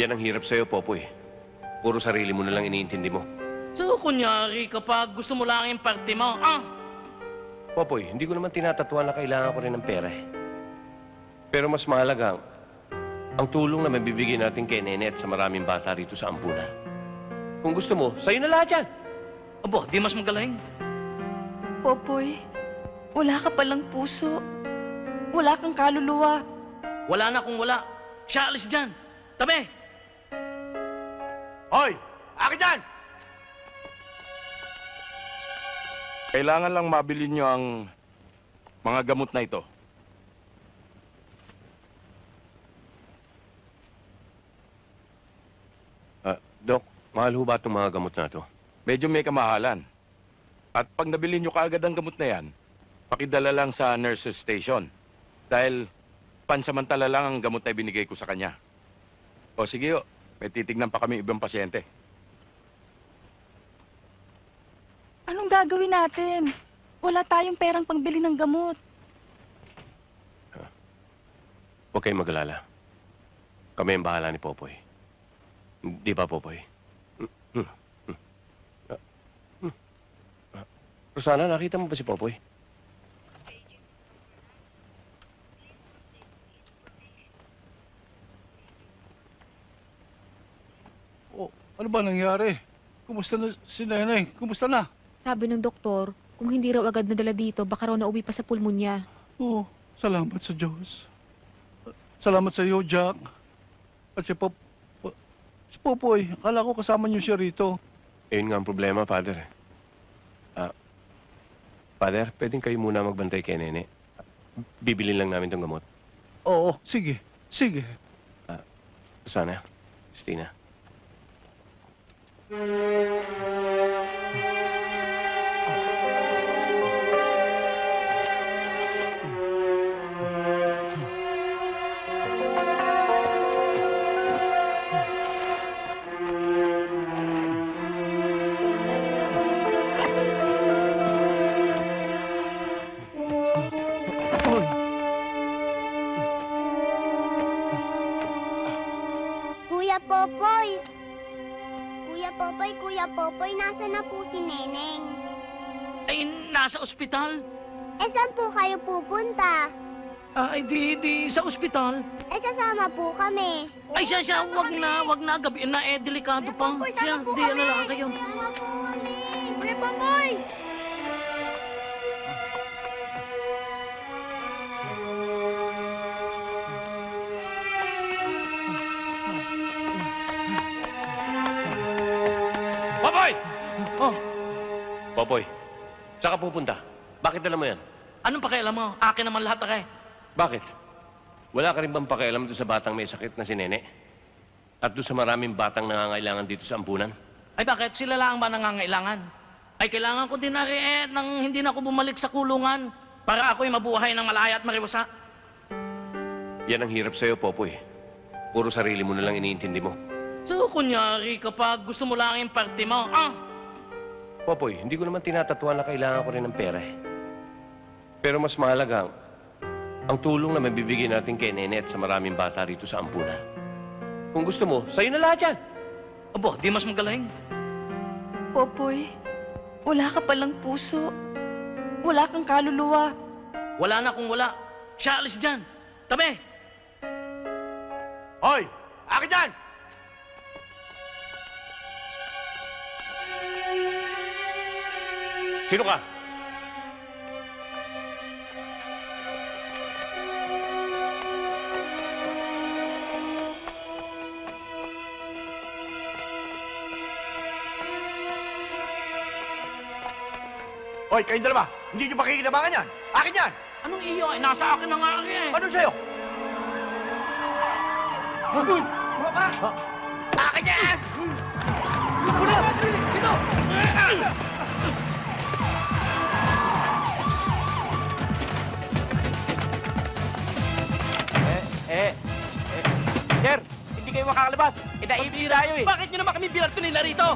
Yan ang hirap sa'yo, Popoy. Puro sarili mo na lang iniintindi mo. So, kunyari, kapag gusto mo lang yung party mo, ah, Popoy, hindi ko naman tinatatuan na kailangan ko rin ng pera eh. Pero mas mahalaga ang, ang tulong na mabibigay natin kay Nene at sa maraming bata rito sa Ampunan. Kung gusto mo, sa'yo na lahat yan. abo, di mas magaling. Popoy, wala ka palang puso. Wala kang kaluluwa. Wala na kung wala. Siya alis dyan. Tabi! Hoy! Akin dyan! Kailangan lang mabili nyo ang mga gamot na ito. Ah, Dok, mahal ho ba itong mga gamot na to? Medyo may kamahalan. At pag nabili nyo kaagad ang gamot na yan, pakidala lang sa nurse's station. Dahil pansamantala lang ang gamot na binigay ko sa kanya. O sige o, may titignan pa kami ibang pasyente. Anong gagawin natin? Wala tayong perang pangbili ng gamot. Huwag kayong mag-alala. Kami ang bahala ni Popoy. Di ba, Popoy? Hmm, hmm, hmm. Ah. Ah, Rosana, nakita mo ba si Popoy? Oh, ano ba nangyari? Kumusta na si Nenay? Kumusta na? Sabi ng doktor, kung hindi raw agad nadala dito, baka raw nauwi pa sa pulmonya. Oh, salamat sa Diyos. Salamat sa iyo, Jack. At si Pop... Si Popoy, akala ko kasama niyo siya rito. Ayun nga ang problema, Father. Ah, Father, pwedeng kayo muna magbantay kay Nene. Bibilin lang namin tong gamot. Oo, sige. Sige. Rosana, Christina. Kuya Popoy! Kuya Popoy, Kuya Popoy, nasa na po si Neneng? Ay, nasa ospital. Eh, saan po kayo pupunta? Ah, Ay, di, di, sa ospital. Eh, sasama po kami. Ay, siya, siya, wag na, wag na, gabi na, eh, delikado pa. Siya, di, ano lang kayo. Sama po kami. Kuya Popoy! Popoy! Oh. Popoy, saan ka pupunta? Bakit dala mo yan? Anong pakialam mo? Akin naman lahat, akay. Bakit? Wala ka rin bang pakialam doon sa batang may sakit na si Nene? At doon sa maraming batang nangangailangan dito sa ampunan? Ay, bakit? Sila lang ba nangangailangan? Ay, kailangan ko din na eh, nang hindi na ako bumalik sa kulungan para ako'y mabuhay ng malaya at mariwasa. Yan ang hirap sa'yo, Popoy. Puro sarili mo na lang iniintindi mo. So, kunyari, kapag gusto mo lang yung party mo, ah, Popoy, hindi ko naman tinatatuan na kailangan ko rin ng pera eh. Pero mas mahalaga ang, ang tulong na mabibigay natin kay Nene at sa maraming bata rito sa Ampunan. Kung gusto mo, sa'yo na lahat yan. abo, di mas magaling. Popoy, wala ka palang puso. Wala kang kaluluwa. Wala na kung wala. Siya alis dyan. Tabi! Hoy! Akin dyan! Sino ka? Hoy, kayong dalawa! Hindi nyo pakikinabangan yan! Akin yan! Anong iyo? Ay, nasa akin na nga eh. Ano sa'yo? Hoy! Mga pa! Akin yan! Ako na! Dito! Kayo makakalabas. Inaibira kayo eh. Bakit nyo naman kami binarto nila rito?